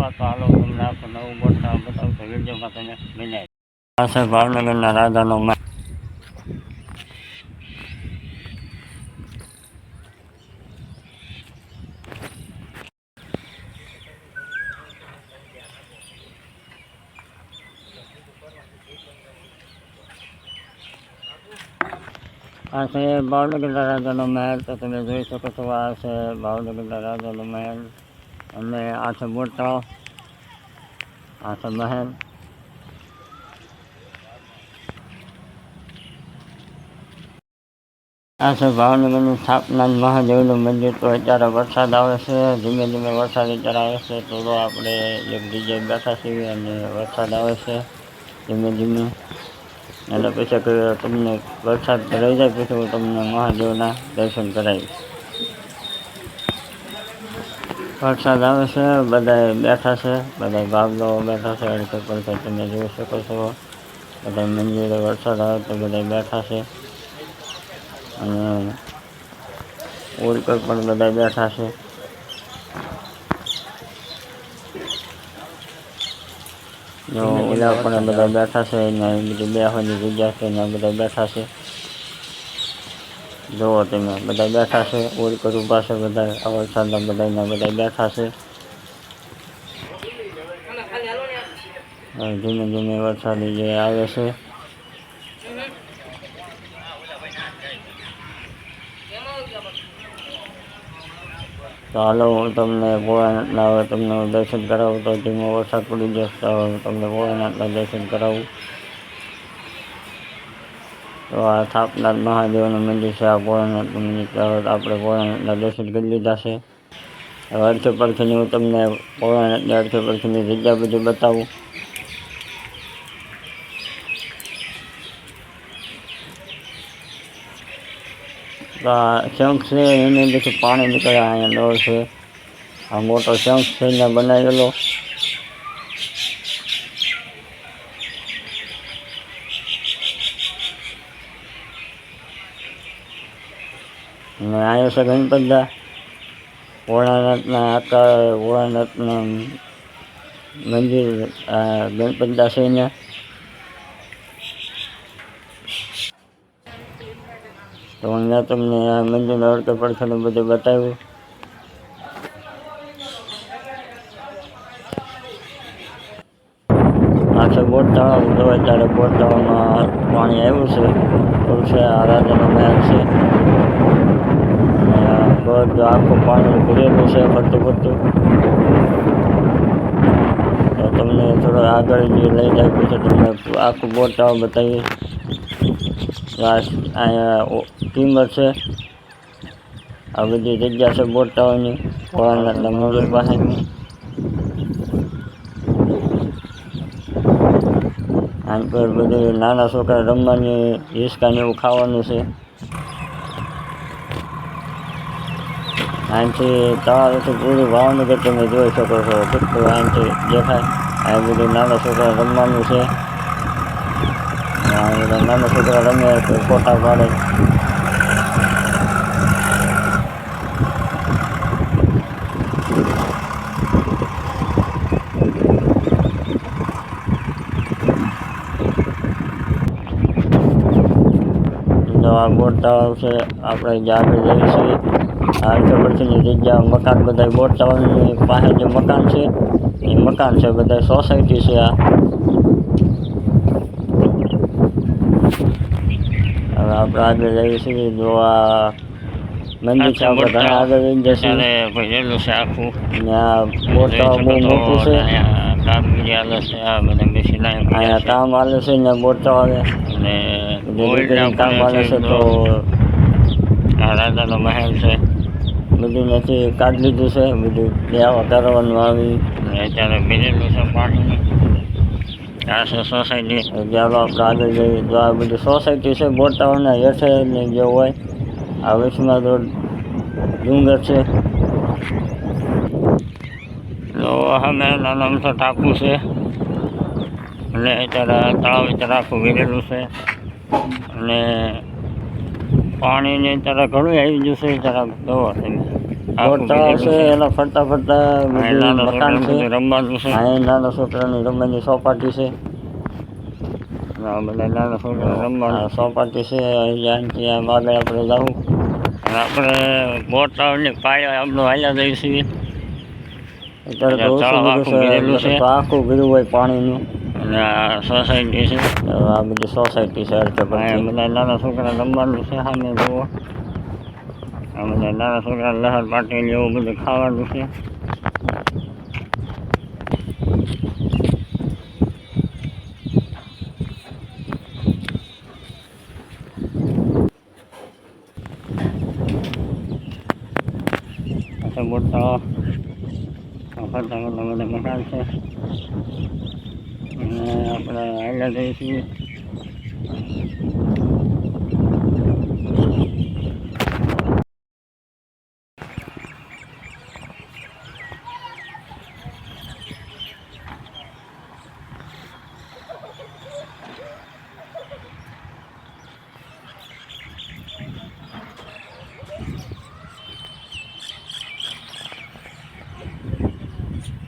ફરવા તો હાલો, તમને આખું નવું બોટા બતાવું તો વિડીયોમાં તમે બનાવી આ છે ભાવનગરના રાજાનો મહેલ આ છે ભાવનગરના રાજાનો મહેલ, તો તમે જોઈ શકો છો આ છે ભાવનગરના રાજાનો મહેલ. અને આ છે મોટા આ છે મહેલ. આ છે ભાવનગરની સ્થાપના મહાદેવનું મંદિર. તો અત્યારે વરસાદ આવે છે, ધીમે ધીમે વરસાદ અત્યારે આવે છે. તો આપણે એક જગ્યાએ બેઠા છીએ અને વરસાદ આવે છે, ધીમે ધીમે. એટલે પછી તમને વરસાદ રહી જાય, પછી હું તમને મહાદેવના દર્શન કરાવીશ. વરસાદ આવે છે બધા બેઠા છે બધા બાબલો બેઠા છે અડધો પડખે તમે જોઈ શકો છો. બધા મંદિરે વરસાદ આવે તો બધા બેઠા છે. અને ઓળકર પણ બધા બેઠા છે. જો ઓલા પણ બધા બેઠા છે એના બધી બેસવાની જગ્યા છે એના બધા બેઠા છે. જુઓ તમે, બધા બેઠા છે ઓળકર કરું પાસે બધા, આ વરસાદના બધાના બધા બેઠા છે. ધીમે ધીમે વરસાદ જે આવે છે. તો હાલો, હું તમને ભોળાનાથના તમને દર્શન કરાવું, તો ધીમો વરસાદ પડી જશે તમને ભોળાનાથના દર્શન કરાવું. તો આ થાપનાથ મહાદેવનું મંદિર છે આ ભોળાનાથનું મંદિર તો હવે આપણે ભોળાનાથના દર્શન કરી લીધા છે હવે અડધે પડખેની હું તમને ભોળાનાથની અડધે પડખેની જગ્યા બધી બતાવું તો આ શંખ છે એની અંદરથી પાણી નીકળે અહીંયા ડોર છે આ મોટો શંખ છે એને બનાવેલો અને આવ્યો છે ગણપતદા. ભોળાનાથના આકાર, ભોળાનાથના મંદિર ગણપતદા છે અહીંયા. તો અહીંયા તમને આ મંદિરના અડકે પડખાનું બધું બતાવ્યું. આ છે બોટ તળાવ જોવાય ત્યારે બોટ તળાવમાં પાણી આવ્યું છે. છે આ રાજાનો મહેલ છે. બધું આખું પાણી ભરેલું છે ફરતું ફરતું તો તમને થોડો આગળ જે લઈ જાય પછી તમને આખું બોટ બતાવીએ. અહીંયા ટીમર છે. આ બધી જગ્યા છે બોટ ટાવરની ભોળાનાથના મંદિર પાસે આન પર બધું નાના છોકરા રમવાની, હિસકાને એવું ખાવાનું છે. અહીંથી તળાવથી પૂરું ભાવનગર તમે જોઈ શકો છો. કેટલું અહીંથી દેખાય. આ બધું નાના છોકરા રમવાનું છે. બધા નાના છોકરા રમે તો ફોટા પાડે. આ બોટ તળાવ છે. આપણે જાગે જઈશું. આગળ પછીની જગ્યા મકાન બધા બોટ તળાવની પાસે જે મકાન છે એ મકાન છે બધા સોસાયટી છે આ. હવે આપણે આગળ જઈએ છીએ જો આ મંદિર છે આપણે ઘણા આગળ જઈ જશે ભરેલું છે આખું. ને આ બોટ તળાવ બહુ મોટું છે. કામગીરી હાલે છે આ બધા મશીન અહીંયા કામ હાલે છે ને બોટ તળાવે અને બધું કામ હાલે છે તો આ રાજાનો મહેલ છે. બધું નથી કાઢી લીધું છે બધું ત્યાં કરવાનું આવી. અને અત્યારે ભરેલું છે પાણી. આ છે સોસાયટી ચાલો આપણે આગળ જઈએ તો આ બધી સોસાયટી છે બોટાઓના હેઠે ને જે હોય. આ વચમાં તો ડુંગર છે. તો અમે નાનો અમથો ટાપુ છે. અને અત્યારે તળાવ અત્યારે આખું ઘેરેલું છે. અને પાણીને તારા ઘણું આવી છે અત્યારે દવા તળાવ છે. એના ફરતા ફરતા મકાન છે. રમવાનું છે. અહીં નાના છોકરાની રમવાની સોપાટી છે. બધા નાના છોકરા રમવાના. સોપાટી છે અહીંયા ત્યાં આગળ આપણે જવું આપણે બોટાવને પાયા આપણું હાલ્યા જઈએ અત્યારે આખું ભર્યું હોય પાણીનું. અને આ સોસાયટી છે. આ બધી સોસાયટી છે અડધે બધા. નાના છોકરા રમવાનું છે સામે જુઓ. આ બધા નાના છોકરા લહર પાટેલી એવું બધું ખાવાનું છે. મોટા ફરતા બધા મકાન છે. આપણે જઈએ છીએ